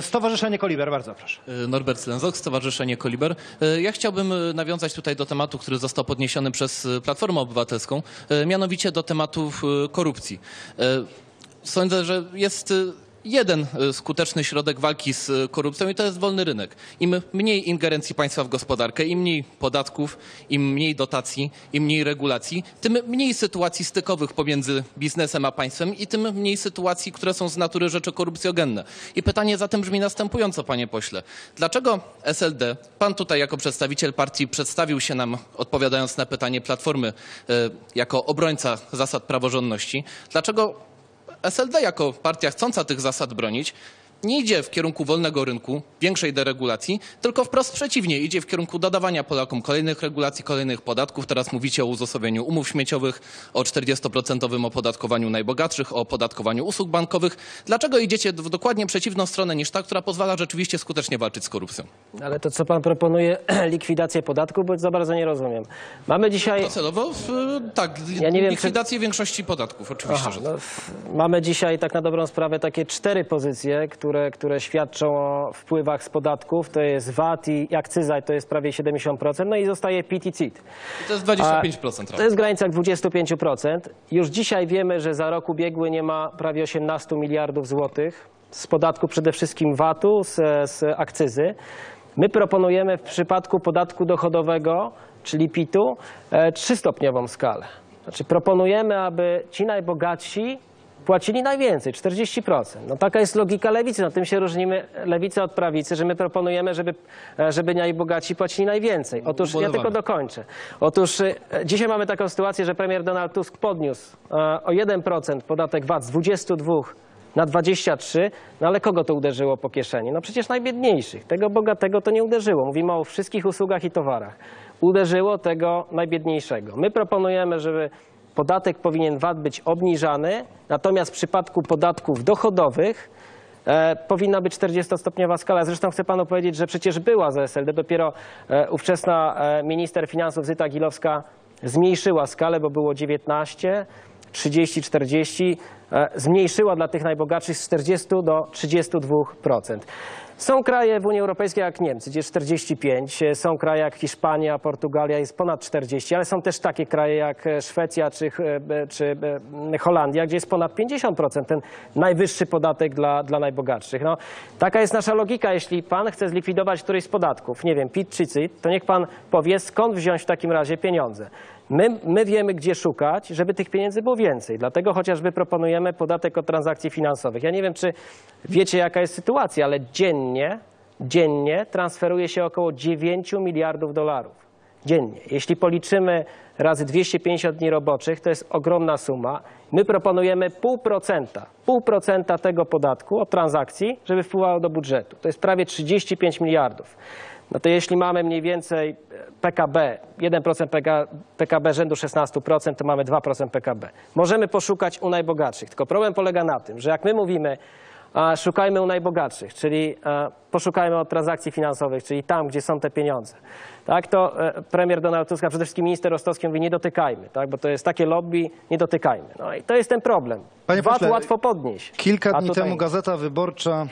Stowarzyszenie Koliber, bardzo proszę. Norbert Slenzok, Stowarzyszenie Koliber. E, Ja chciałbym e, nawiązać tutaj do tematu, który został podniesiony przez e, Platformę Obywatelską, e, mianowicie do tematów e, korupcji. E, Sądzę, że jest e, jeden e, skuteczny środek walki z e, korupcją i to jest wolny rynek. Im mniej ingerencji państwa w gospodarkę, im mniej podatków, im mniej dotacji, im mniej regulacji, tym mniej sytuacji stykowych pomiędzy biznesem a państwem i tym mniej sytuacji, które są z natury rzeczy korupcjogenne. I pytanie zatem brzmi następująco, panie pośle. Dlaczego SLD, pan tutaj jako przedstawiciel partii przedstawił się nam, odpowiadając na pytanie Platformy, e, jako obrońca zasad praworządności, dlaczego SLD jako partia chcąca tych zasad bronić nie idzie w kierunku wolnego rynku, większej deregulacji, tylko wprost przeciwnie, idzie w kierunku dodawania Polakom kolejnych regulacji, kolejnych podatków. Teraz mówicie o uzasadnieniu umów śmieciowych, o 40% opodatkowaniu najbogatszych, o opodatkowaniu usług bankowych. Dlaczego idziecie w dokładnie przeciwną stronę niż ta, która pozwala rzeczywiście skutecznie walczyć z korupcją? Ale to, co pan proponuje, likwidację podatku, bo za bardzo nie rozumiem. Mamy dzisiaj... Docelowo, tak, Ja nie wiem, likwidację większości podatków, oczywiście, Aha, że no, f- mamy dzisiaj tak na dobrą sprawę takie cztery pozycje, które, które świadczą o wpływach z podatków. To jest VAT i akcyza, i to jest prawie 70%. No i zostaje PIT i CIT. to jest 25%. To jest w granicach 25%. Już dzisiaj wiemy, że za rok ubiegły nie ma prawie 18 miliardów złotych z podatku przede wszystkim VAT-u, z, z akcyzy. My proponujemy w przypadku podatku dochodowego, czyli PIT-u, e, trzystopniową skalę. Znaczy proponujemy, aby ci najbogatsi płacili najwięcej, 40%. No taka jest logika lewicy, na tym się różnimy lewica od prawicy, że my proponujemy, żeby, e, żeby najbogaci płacili najwięcej. Otóż ja tylko dokończę. Otóż e, dzisiaj mamy taką sytuację, że premier Donald Tusk podniósł e, o 1% podatek VAT z 22 na 23, no ale kogo to uderzyło po kieszeni? No przecież najbiedniejszych. Tego bogatego to nie uderzyło. Mówimy o wszystkich usługach i towarach. Uderzyło tego najbiedniejszego. My proponujemy, żeby podatek powinien VAT być obniżany, natomiast w przypadku podatków dochodowych E, powinna być 40-stopniowa skala. Zresztą chcę panu powiedzieć, że przecież była za SLD. Dopiero e, ówczesna e, minister finansów Zyta Gilowska zmniejszyła skalę, bo było 19, 30, 40. E, zmniejszyła dla tych najbogatszych z 40 do 32%. Są kraje w Unii Europejskiej jak Niemcy, gdzie jest 45, e, są kraje jak Hiszpania, Portugalia jest ponad 40, ale są też takie kraje jak e, Szwecja czy, czy Holandia, gdzie jest ponad 50%, ten najwyższy podatek dla, dla najbogatszych. No, taka jest nasza logika. Jeśli pan chce zlikwidować któryś z podatków, nie wiem, PIT czy CIT, to niech pan powie, skąd wziąć w takim razie pieniądze. My, my wiemy, gdzie szukać, żeby tych pieniędzy było więcej. Dlatego chociażby proponujemy podatek od transakcji finansowych. Ja nie wiem, czy wiecie, jaka jest sytuacja, ale dziennie, dziennie transferuje się około 9 miliardów dolarów. Dziennie. Jeśli policzymy razy 250 dni roboczych, to jest ogromna suma. My proponujemy pół procenta, pół procenta tego podatku od transakcji, żeby wpływało do budżetu. To jest prawie 35 miliardów. No to jeśli mamy mniej więcej PKB, 1% PK PKB rzędu 16%, to mamy 2% PKB. Możemy poszukać u najbogatszych, tylko problem polega na tym, że jak my mówimy, szukajmy u najbogatszych, czyli e, poszukajmy od transakcji finansowych, czyli tam, gdzie są te pieniądze. Tak, to e, premier Donald Tusk, a przede wszystkim minister Rostowski mówi, nie dotykajmy, tak, bo to jest takie lobby, nie dotykajmy. No i to jest ten problem. Panie VAT pośle, łatwo podnieść. Kilka dni tutaj temu. Gazeta Wyborcza